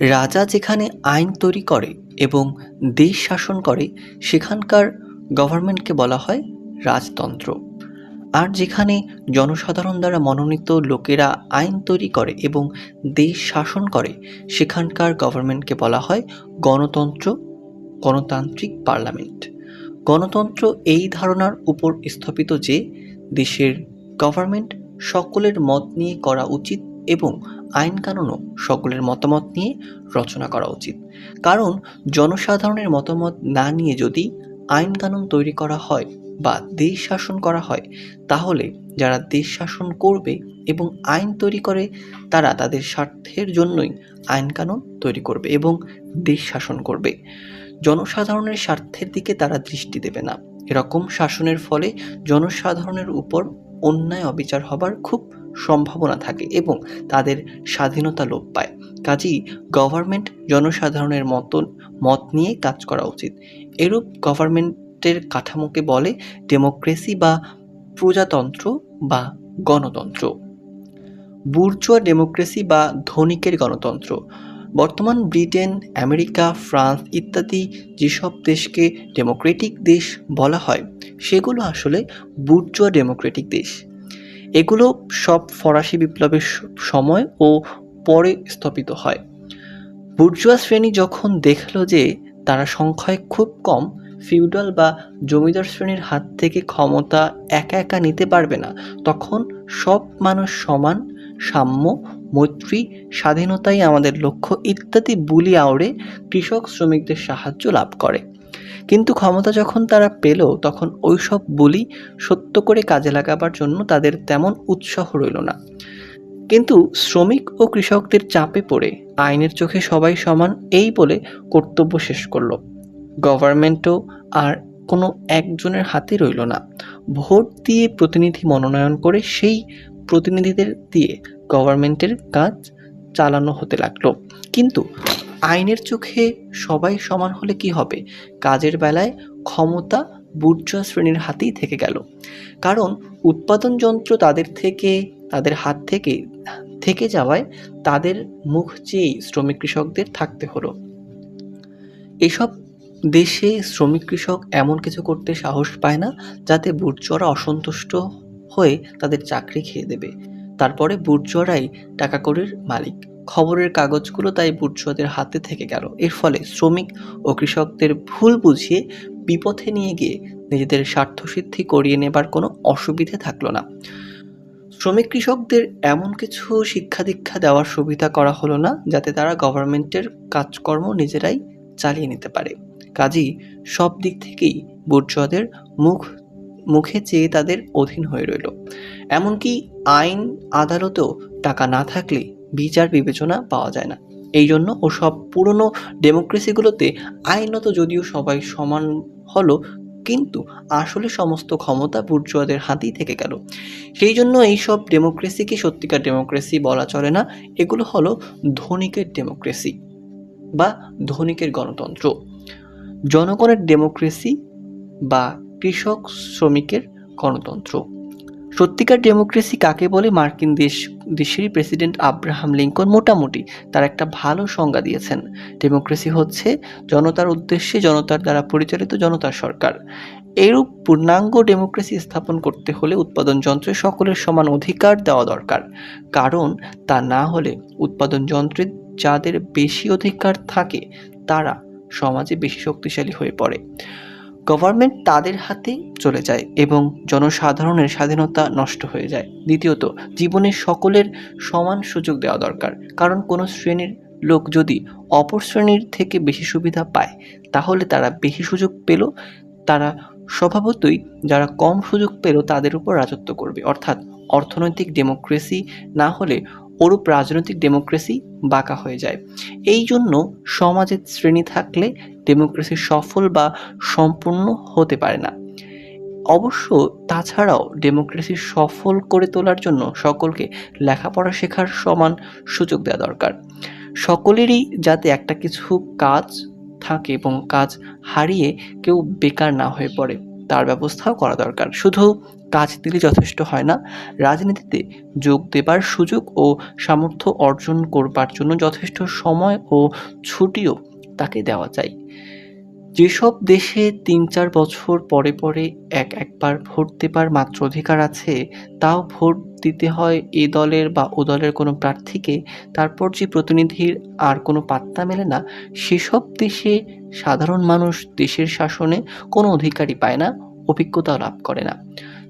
রাজা যেখানে আইন তৈরি করে এবং দেশ শাসন করে, সেখানকার গভর্নমেন্টকে বলা হয় রাজতন্ত্র। আর যেখানে জনসাধারণ দ্বারা মনোনীত লোকেরা আইন তৈরি করে এবং দেশ শাসন করে, সেখানকার গভর্নমেন্টকে বলা হয় গণতন্ত্র, গণতান্ত্রিক পার্লামেন্ট গণতন্ত্র এই ধারণার উপর স্থাপিত যে, দেশের গভর্নমেন্ট সকলের মত নিয়ে করা উচিত এবং আইন কানুনও সকলের মতামত নিয়ে রচনা করা উচিত। কারণ জনসাধারণের মতামত না নিয়ে যদি আইন কানুন তৈরি করা হয় বা দেশ শাসন করা হয়, তাহলে যারা দেশ শাসন করবে এবং আইন তৈরি করে, তারা তাদের স্বার্থের জন্যই আইন কানুন তৈরি করবে এবং দেশ শাসন করবে। জনসাধারণের স্বার্থের দিকে তারা দৃষ্টি দেবে না। এরকম শাসনের ফলে জনসাধারণের উপর অন্যায় অবিচার হবার খুব সম্ভাবনা থাকে এবং তাদের স্বাধীনতা লোপ পায়। কাজেই গভর্নমেন্ট জনসাধারণের মতন মত নিয়ে কাজ করা উচিত। এরূপ গভর্নমেন্টের কাঠামোকে বলে ডেমোক্রেসি বা প্রজাতন্ত্র বা গণতন্ত্র। বুর্জুয়া ডেমোক্রেসি বা ধনিকের গণতন্ত্র। বর্তমান ব্রিটেন, আমেরিকা, ফ্রান্স ইত্যাদি যেসব দেশকে ডেমোক্রেটিক দেশ বলা হয়, সেগুলো আসলে বুর্জুয়া ডেমোক্রেটিক দেশ। এগুলো সব ফরাসি বিপ্লবের সময় ও পরে স্থাপিত হয়। বুর্জুয়া শ্রেণি যখন দেখল যে তারা সংখ্যায় খুব কম, ফিউডাল বা জমিদার শ্রেণির হাত থেকে ক্ষমতা একা একা নিতে পারবে না, তখন সব মানুষ সমান, সাম্য, মৈত্রী, স্বাধীনতাই আমাদের লক্ষ্য ইত্যাদি বুলি আওড়ে কৃষক শ্রমিকদের সাহায্য লাভ করে। কিন্তু ক্ষমতা যখন তারা পেল, তখন ওইসব বলি সত্য করে কাজে লাগাবার জন্য তাদের তেমন উৎসাহ রইল না। কিন্তু শ্রমিক ও কৃষকদের চাপে পড়ে আইনের চোখে সবাই সমান এই বলে কর্তব্য শেষ করল। গভর্নমেন্টও আর কোনো একজনের হাতে রইল না। ভোট দিয়ে প্রতিনিধি মনোনয়ন করে সেই প্রতিনিধিদের দিয়ে গভর্নমেন্টের কাজ চালানো হতে লাগল। কিন্তু আইনের চোখে সবাই সমান হলে কি হবে? কাজের বেলায় ক্ষমতা বুর্জুয়া শ্রেণির হাতেই থেকে গেল। কারণ উৎপাদন যন্ত্র তাদের থেকে, তাদের হাত থেকে থেকে যাওয়ায় তাদের মুখ চেয়েই শ্রমিক কৃষকদের থাকতে হলো। এসব দেশে শ্রমিক কৃষক এমন কিছু করতে সাহস পায় না, যাতে বুর্জুয়ারা অসন্তুষ্ট হয়ে তাদের চাকরি খেয়ে দেবে। তারপরে বুর্জুয়ারাই টাকা কড়ির মালিক। খবরের কাগজগুলো তাই বুর্জুয়াদের হাতে থেকে গেল। এর ফলে শ্রমিক ও কৃষকদের ভুল বুঝিয়ে বিপথে নিয়ে গিয়ে নিজেদের স্বার্থসিদ্ধি করিয়ে নেবার কোনো অসুবিধে থাকল না। শ্রমিক কৃষকদের এমন কিছু শিক্ষা দীক্ষা দেওয়ার সুবিধা করা হলো না, যাতে তারা গভর্নমেন্টের কাজকর্ম নিজেরাই চালিয়ে নিতে পারে। কাজেই সব দিক থেকেই বুর্জুয়াদের মুখ, মুখে চেয়ে তাদের অধীন হয়ে রইল। এমনকি আইন, আদালতেও টাকা না থাকলে বিচার বিবেচনা পাওয়া যায় না। এই জন্য ও সব পুরনো ডেমোক্রেসিগুলোতে আইনত যদিও সবাই সমান হলো, কিন্তু আসলে সমস্ত ক্ষমতা বুর্জুয়াদের হাতেই থেকে গেল। সেই জন্য এইসব ডেমোক্রেসিকে সত্যিকার ডেমোক্রেসি বলা চলে না? এগুলো হলো ধনিকের ডেমোক্রেসি বা ধনিকের গণতন্ত্র। জনগণের ডেমোক্রেসি বা কৃষক শ্রমিকের গণতন্ত্র। সত্যিকার ডেমোক্রেসি কাকে বলে? মার্কিন দেশ দেশেরই প্রেসিডেন্ট আব্রাহাম লিঙ্কন মোটামুটি তার একটা ভালো সংজ্ঞা দিয়েছেন। ডেমোক্রেসি হচ্ছে জনতার উদ্দেশ্যে জনতার দ্বারা পরিচালিত জনতার সরকার। এরূপ পূর্ণাঙ্গ ডেমোক্রেসি স্থাপন করতে হলে উৎপাদন যন্ত্রে সকলের সমান অধিকার দেওয়া দরকার। কারণ তা না হলে উৎপাদন যন্ত্রে যাদের বেশি অধিকার থাকে, তারা সমাজে বেশি শক্তিশালী হয়ে পড়ে। গভর্নমেন্ট তাদের হাতে চলে যায় এবং জনসাধারণের স্বাধীনতা নষ্ট হয়ে যায়। দ্বিতীয়ত, জীবনে সকলের সমান সুযোগ দেওয়া দরকার। কারণ কোনো শ্রেণির লোক যদি অপর শ্রেণির থেকে বেশি সুবিধা পায়, তাহলে তারা বেশি সুযোগ পেল। তারা স্বভাবতই যারা কম সুযোগ পেল, তাদের উপর রাজত্ব করবে। অর্থাৎ অর্থনৈতিক ডেমোক্রেসি না হলে ওরূপ রাজনৈতিক ডেমোক্রেসি বাঁকা হয়ে যায়। এই জন্য সমাজের শ্রেণি থাকলে ডেমোক্রেসি সফল বা সম্পূর্ণ হতে পারে না। অবশ্য তাছাড়াও ডেমোক্রেসি সফল করে তোলার জন্য সকলকে লেখাপড়া শেখার সমান সুযোগ দেওয়া দরকার। সকলেরই যাতে একটা কিছু কাজ থাকে এবং কাজ হারিয়ে কেউ বেকার না হয়ে পড়ে। তার ব্যবস্থাও করা দরকার। শুধু কাজ দিলে যথেষ্ট হয় না, রাজনীতিতে যোগ দেবার সুযোগ ও সামর্থ্য অর্জন করবার জন্য যথেষ্ট সময় ও ছুটিও তাকে দেওয়া চাই। যেসব দেশে তিন চার বছর পরে পরে এক একবার ভোট দেবার মাত্র অধিকার আছে, তাও ভোট দিতে হয় এ দলের বা ও দলের কোনো প্রার্থীকে। তারপর যে প্রতিনিধির আর কোনো পাত্তা মেলে না, সেসব দেশে সাধারণ মানুষ দেশের শাসনে কোনো অধিকারই পায় না, অভিজ্ঞতাও লাভ করে না।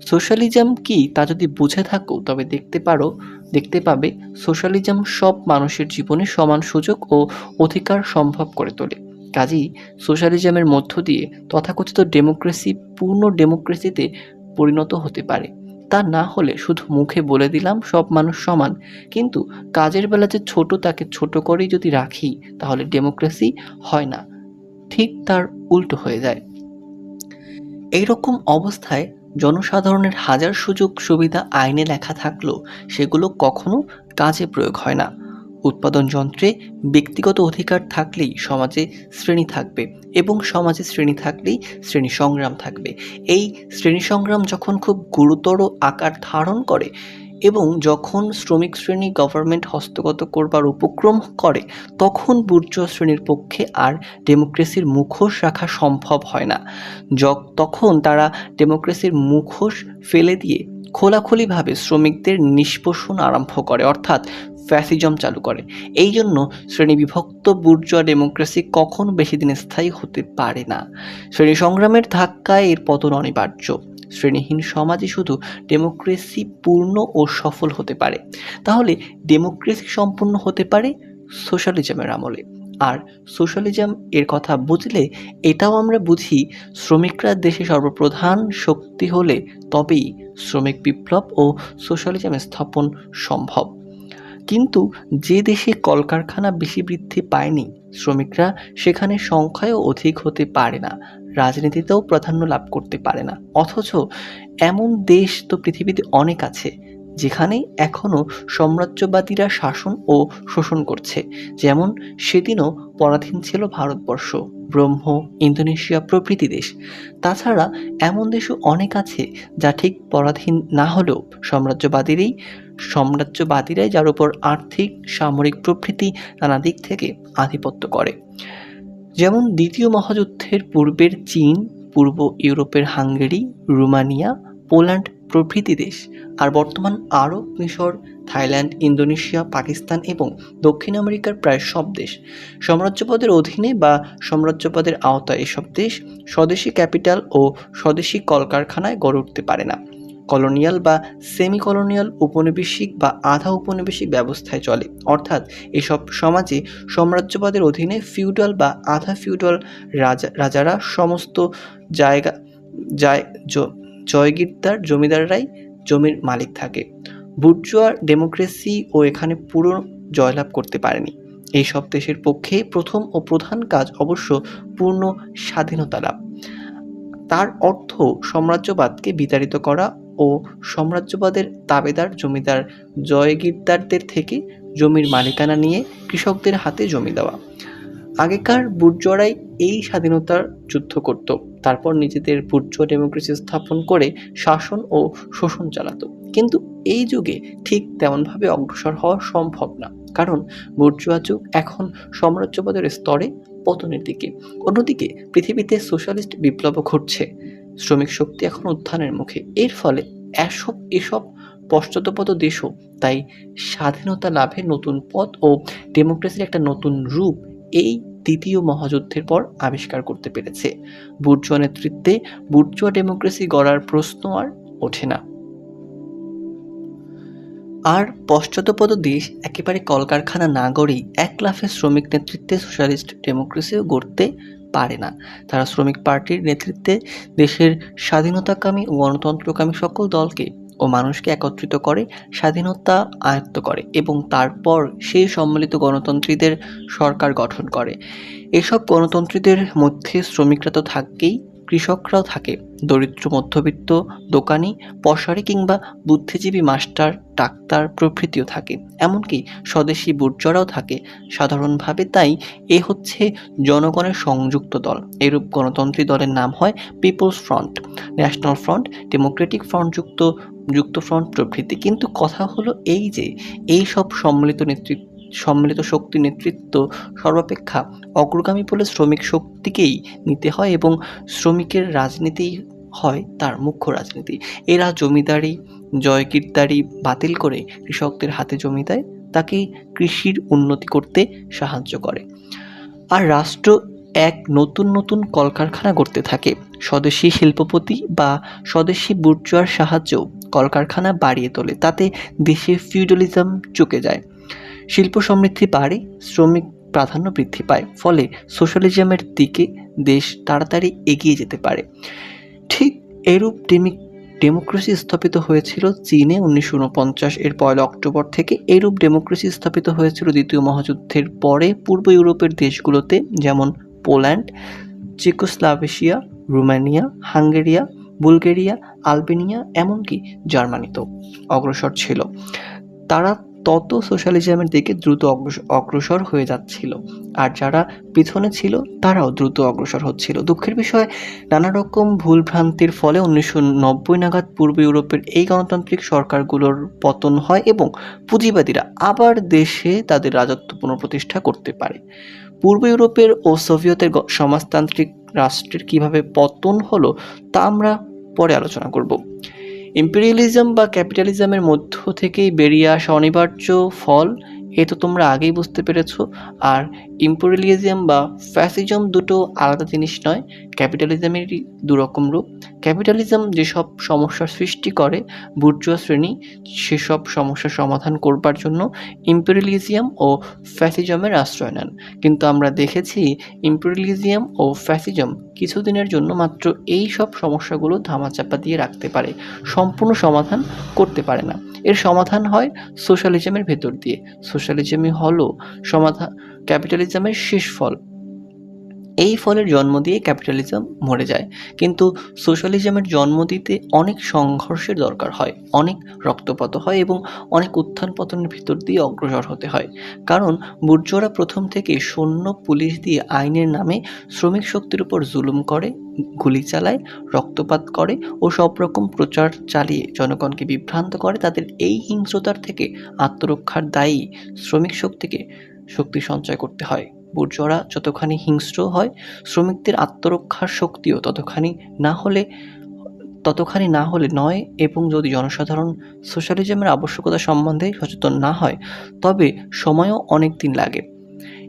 সোশ্যালিজম কি তা যদি বুঝে থাকো, তবে দেখতে পারো, দেখতে পাবে, সোশ্যালিজম সব মানুষের জীবনে সমান সুযোগ ও অধিকার সম্ভব করে তোলে। কাজেই সোশ্যালিজমের মধ্য দিয়ে তথাকথিত ডেমোক্রেসি পূর্ণ ডেমোক্রেসিতে পরিণত হতে পারে। তা না হলে শুধু মুখে বলে দিলাম সব মানুষ সমান, কিন্তু কাজের বেলা যে ছোট তাকে ছোট করেই যদি রাখি, তাহলে ডেমোক্রেসি হয় না। ঠিক তার উল্টো হয়ে যায়। এইরকম অবস্থায় জনসাধারণের হাজার সুযোগ সুবিধা আইনে লেখা থাকলেও সেগুলো কখনো কাজে প্রয়োগ হয় না। উৎপাদন যন্ত্রে ব্যক্তিগত অধিকার থাকলেই সমাজে শ্রেণি থাকবে এবং সমাজে শ্রেণি থাকলেই শ্রেণি সংগ্রাম থাকবে। এই শ্রেণি সংগ্রাম যখন খুব গুরুতর আকার ধারণ করে এবং যখন শ্রমিক শ্রেণি গভর্নমেন্ট হস্তগত করবার উপক্রম করে, তখন বুর্জোয়া শ্রেণির পক্ষে আর ডেমোক্রেসির মুখোশ রাখা সম্ভব হয় না। তখন তারা ডেমোক্রেসির মুখোশ ফেলে দিয়ে খোলাখুলিভাবে শ্রমিকদের নিষ্পোষণ আরম্ভ করে। অর্থাৎ ফ্যাসিজম চালু করে। এই জন্য শ্রেণীবিভক্ত বুর্জোয়া ডেমোক্রেসি কখনো বেশি দিন স্থায়ী হতে পারে না। শ্রেণি সংগ্রামের ধাক্কায় এর পতন অনিবার্য। শ্রেণীহীন সমাজই শুধু ডেমোক্রেসি পূর্ণ ও সফল হতে পারে। তাহলে ডেমোক্রেসি সম্পূর্ণ হতে পারে সোশ্যালিজমের আমলে। আর সোশ্যালিজম এর কথা বুঝলে এটাও আমরা বুঝি, শ্রমিকরা দেশে সর্বপ্রধান শক্তি হলে তবেই শ্রমিক বিপ্লব ও সোশ্যালিজম স্থাপন সম্ভব। কিন্তু যে দেশে কলকারখানা বেশি বৃদ্ধি পায়নি, শ্রমিকরা সেখানে সংখ্যায়ও অধিক হতে পারে না, রাজনীতিতেও প্রাধান্য লাভ করতে পারে না। অথচ এমন দেশ তো পৃথিবীতে অনেক আছে, যেখানে এখনও সাম্রাজ্যবাদীরা শাসন ও শোষণ করছে। যেমন সেদিনও পরাধীন ছিল ভারতবর্ষ, ব্রহ্ম, ইন্দোনেশিয়া প্রভৃতি দেশ। তাছাড়া এমন দেশও অনেক আছে, যা ঠিক পরাধীন না হলেও সাম্রাজ্যবাদীরই সাম্রাজ্যবাদীরাই যার উপর আর্থিক, সামরিক প্রভৃতি নানা দিক থেকে আধিপত্য করে। যেমন দ্বিতীয় মহাযুদ্ধের পূর্বের চীন, পূর্ব ইউরোপের হাঙ্গেরি, রোমানিয়া, পোল্যান্ড প্রভৃতি দেশ, আর বর্তমান আরব মিশর, থাইল্যান্ড, ইন্দোনেশিয়া, পাকিস্তান এবং দক্ষিণ আমেরিকার প্রায় সব দেশ। সাম্রাজ্যপদের অধীনে বা সাম্রাজ্যপদের আওতায় এসব দেশ স্বদেশী ক্যাপিটাল ও স্বদেশী কলকারখানায় গড়ে উঠতে পারে না। কলোনিয়াল বা সেমি কলোনিয়াল উপনিবেশিক বা আধা উপনিবেশিক ব্যবস্থায় চলে। অর্থাৎ এসব সমাজে সাম্রাজ্যবাদের অধীনে ফিউডাল বা আধা ফিউডাল রাজা রাজারা সমস্ত জায়গা যায় জ- জয়গিরদার জমিদাররাই জমির মালিক থাকে। বুর্জোয়া ডেমোক্রেসি ও এখানে পুরো জয়লাভ করতে পারেনি। এই সব দেশের পক্ষে প্রথম ও প্রধান কাজ অবশ্য পূর্ণ স্বাধীনতা লাভ। তার অর্থ সাম্রাজ্যবাদকে বিতাড়িত করা ও সাম্রাজ্যবাদের তাবেদার জমিদার জয়গিরদারদের থেকে জমির মালিকানা নিয়ে কৃষকদের হাতে জমি দেওয়া। আগেকার বুর্জোয়ারাই এই স্বাধীনতার যুদ্ধ করত। তারপর নিজেদের বুর্জোয়া ডেমোক্রেসি স্থাপন করে শাসন ও শোষণ চালাতো। কিন্তু এই যুগে ঠিক তেমনভাবে অগ্রসর হওয়া সম্ভব না। কারণ বুর্জোয়া যুগ এখন সাম্রাজ্যবাদের স্তরে পতনের দিকে। অন্যদিকে পৃথিবীতে সোশ্যালিস্ট বিপ্লব ঘটছে। শ্রমিক শক্তি এখন উত্থানের মুখে। এর ফলে এসব এসব পশ্চাৎপদ দেশও তাই স্বাধীনতা লাভের নতুন পথ ও ডেমোক্রেসির একটা নতুন রূপ এই দ্বিতীয় মহাযুদ্ধের পর আবিষ্কার করতে পেরেছে। বুর্জোয়া নেতৃত্বে বুর্জোয়া ডেমোক্রেসি গড়ার প্রশ্ন আর ওঠে না। আর পশ্চাৎপদ দেশ একেবারে কলকারখানা না গড়েই এক লাফে শ্রমিক নেতৃত্বে সোশ্যালিস্ট ডেমোক্রেসিও গড়তে পারে না। তারা শ্রমিক পার্টির নেতৃত্বে দেশের স্বাধীনতাকামী ও গণতন্ত্রকামী সকল দলকে ও মানুষকে একত্রিত করে স্বাধীনতা আয়ত্ত করে এবং তারপর সেই সম্মিলিত গণতন্ত্রীদের সরকার গঠন করে। এসব গণতন্ত্রীদের মধ্যে শ্রমিকরা তো থাকবেই। কৃষকরাও থাকে। দরিদ্র মধ্যবিত্ত, দোকানি পশারি কিংবা বুদ্ধিজীবী মাস্টার, ডাক্তার প্রভৃতিও থাকে। এমনকি স্বদেশি বুর্জরাও থাকে। সাধারণভাবে তাই এ হচ্ছে জনগণের সংযুক্ত দল। এরূপ গণতন্ত্রী দলের নাম হয় people's front. National front, democratic front যুক্ত যুক্ত ফ্রন্ট প্রভৃতি। কিন্তু কথা হলো এই যে, এই সব সম্মিলিত নেতৃত্ব সম্মিলিত শক্তি নেতৃত্ব সর্বাপেক্ষা অগ্রগামী বলে শ্রমিক শক্তিকেই নিতে হয় এবং শ্রমিকের রাজনীতি হয় তার মুখ্য রাজনীতি। এরা জমিদারি জয়কীর্তারি বাতিল করে কৃষকদের হাতে জমি দেয়, তাকে কৃষির উন্নতি করতে সাহায্য করে। আর রাষ্ট্র এক নতুন নতুন কলকারখানা করতে থাকে। স্বদেশি শিল্পপতি বা স্বদেশি বুর্জোয়ার সাহায্যেও কলকারখানা বাড়িয়ে তোলে, তাতে দেশে ফিউডালিজম চুকে যায়। শিল্প সমৃদ্ধি বাড়ে, শ্রমিক প্রাধান্য বৃদ্ধি পায়, ফলে সোশ্যালিজমের দিকে দেশ তাড়াতাড়ি এগিয়ে যেতে পারে। ঠিক এরূপ ডেমিক ডেমোক্রেসি স্থাপিত হয়েছিল চীনে উনিশশো উনপঞ্চাশ এর পয়লা অক্টোবর থেকে। এরূপ ডেমোক্রেসি স্থাপিত হয়েছিল দ্বিতীয় মহাযুদ্ধের পরে পূর্ব ইউরোপের দেশগুলোতে, যেমন পোল্যান্ড, চেকোস্লাভেশিয়া, রোমানিয়া, হাঙ্গেরিয়া, বুলগেরিয়া, আলবেনিয়া, এমনকি জার্মানিতেও অগ্রসর ছিল। তারা তত সোশ্যালিজমের দিকে দ্রুত অগ্রস- অগ্রসর হয়ে যাচ্ছিল। আর যারা পিছনে ছিল, তারাও দ্রুত অগ্রসর হচ্ছিল। দুঃখের বিষয় নানা রকম ভুলভ্রান্তির ফলে উনিশশো নব্বই নাগাদ পূর্ব ইউরোপের এই গণতান্ত্রিক সরকারগুলোর পতন হয় এবং পুঁজিবাদীরা আবার দেশে তাদের রাজত্ব পুনঃপ্রতিষ্ঠা করতে পারে। পূর্ব ইউরোপের ও সোভিয়েতের সমাজতান্ত্রিক রাষ্ট্রের কীভাবে পতন হলো, তা আমরা পরে আলোচনা করব। ইম্পেরিয়ালিজম বা ক্যাপিটালিজমের মধ্য থেকেই বেরিয়ে আসা অনিবার্য ফল, এ তো তোমরা আগেই বুঝতে পেরেছ। আর ইম্পেরিয়ালিজম বা ফ্যাসিজম দুটো আলাদা জিনিস নয় ক্যাপিটালিজমেরই দুরকম রূপ। ক্যাপিটালিজম যেসব সমস্যার সৃষ্টি করে বুর্জুয়া শ্রেণি, সেসব সমস্যার সমাধান করবার জন্য ইম্পেরিয়ালিজম ও ফ্যাসিজমের আশ্রয় নেন। কিন্তু আমরা দেখেছি ইম্পেরিয়ালিজম ও ফ্যাসিজম কিছুদিনের জন্য মাত্র এই সব সমস্যাগুলো ধামাচাপা দিয়ে রাখতে পারে, সম্পূর্ণ সমাধান করতে পারে না। এর সমাধান হয় সোশ্যালিজমের ভেতর দিয়ে। সোশ্যালিজমই হলো সমাধান ক্যাপিটালিজমের শেষ ফল। এই ফলের জন্ম দিয়ে ক্যাপিটালিজম মরে যায়। কিন্তু সোশ্যালিজমের জন্ম দিতে অনেক সংঘর্ষের দরকার হয়, অনেক রক্তপাত হয় এবং অনেক উত্থান পতনের ভিতর দিয়ে অগ্রসর হতে হয়। কারণ বুর্জরা প্রথম থেকে সৈন্য, পুলিশ দিয়ে আইনের নামে শ্রমিক শক্তির উপর জুলুম করে, গুলি চালায়, রক্তপাত করে ও সব রকম প্রচার চালিয়ে জনগণকে বিভ্রান্ত করে। তাদের এই হিংস্রতার থেকে আত্মরক্ষার দায়ী শ্রমিক শক্তিকে শক্তি সঞ্চয় করতে হয়। বুর্জরা যতখানি হিংস্র হয়, শ্রমিকদের আত্মরক্ষার শক্তিও ততখানি না হলে, ততখানি না হলে নয় এবং যদি জনসাধারণ সোশ্যালিজমের আবশ্যকতা সম্বন্ধে সচেতন না হয়, তবে সময়ও অনেক দিন লাগে।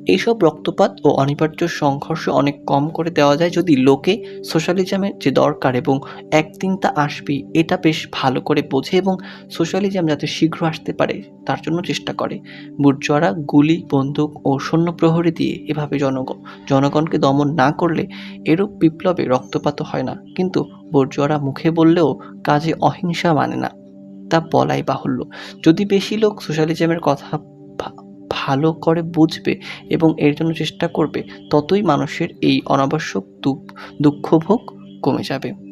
এইসব রক্তপাত ও অনিবার্য সংঘর্ষ অনেক কম করে দেওয়া যায় যদি লোকে সোশ্যালিজমের যে দরকার এবং একদিন তা আসবেই এটা বেশ ভালো করে বোঝে এবং সোশ্যালিজম যাতে শীঘ্র আসতে পারে, তার জন্য চেষ্টা করে। বুর্জোয়ারা গুলি, বন্দুক ও সৈন্য প্রহরী দিয়ে এভাবে জনগণ জনগণকে দমন না করলে এরূপ বিপ্লবে রক্তপাত হয় না। কিন্তু বুর্জোয়ারা মুখে বললেও কাজে অহিংসা মানে না। তা বলাই বাহুল্য। যদি বেশি লোক সোশ্যালিজমের কথা ভালো করে বুঝবে এবং এর জন্য চেষ্টা করবে, ততই মানুষের এই অনাবশ্যক দুঃখ দুঃখভোগ কমে যাবে।